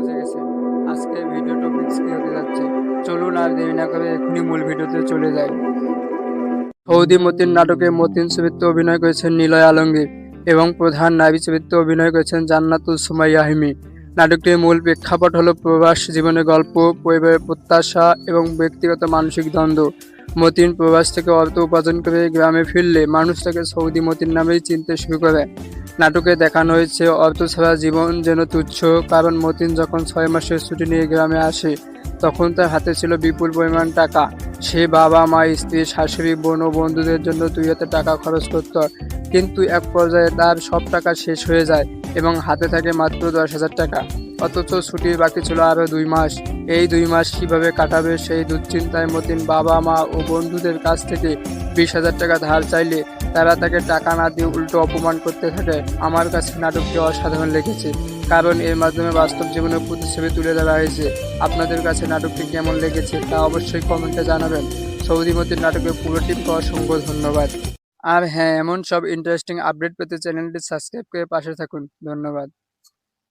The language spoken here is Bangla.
বুঝে গেছেন আজকে ভিডিও টপিক্স কি হতে যাচ্ছে? চলুন আর দেরি না করে এখনই মূল ভিডিওতে চলে যাই। সৌদি মতিন নাটকে মতিন চরিত্রে অভিনয় করেছেন নিলয় আলমগীর এবং প্রধান নারী চরিত্রে অভিনয় করেছেন জান্নাতুল সুমাইয়া হিমি। নাটকটির মূল প্রেক্ষাপট হলো প্রবাস জীবনের গল্প, পরিবারের প্রত্যাশা এবং ব্যক্তিগত মানসিক দ্বন্দ্ব। মতিন প্রবাস থেকে অর্থ উপার্জন করে গ্রামে ফিরলে মানুষ তাকে সৌদি মতিন নামেই চিনতে শুরু করে। নাটকে দেখানো হয়েছে, অর্থ ছাড়া জীবন যেন তুচ্ছ, কারণ মতিন যখন ছয় মাসের ছুটি নিয়ে গ্রামে আসে, তখন তার হাতে ছিল বিপুল পরিমাণ টাকা। সে বাবা, মা, স্ত্রী, শাশুড়ি, বোন ও বন্ধুদের জন্য দুই হাতে টাকা খরচ করত। কিন্তু এক পর্যায়ে তার সব টাকা শেষ হয়ে যায়। এবং হাতে থাকে মাত্র দশ হাজার টাকা। অথচ ছুটির বাকি ছিল আরও দুই মাস। এই দুই মাস কীভাবে কাটাবে সেই দুশ্চিন্তায় মতিন বাবা, মা ও বন্ধুদের কাছ থেকে বিশ হাজার টাকা ধার চাইলে তারা তাকে টাকা না দিয়ে উল্টো অপমান করতে থাকে। আমার কাছে নাটকটি অসাধারণ লেগেছে, কারণ এর মাধ্যমে বাস্তব জীবনের প্রতিচ্ছবি তুলে ধরা হয়েছে। আপনাদের কাছে নাটকটি কেমন লেগেছে তা অবশ্যই কমেন্টে জানাবেন। সৌদিমতির নাটকের পুরো টিমকে অসংখ্য ধন্যবাদ। আর হ্যাঁ এমন সব ইন্টারেস্টিং আপডেট পেতে চ্যানেলটি সাবস্ক্রাইব করে পাশে থাকুন। ধন্যবাদ।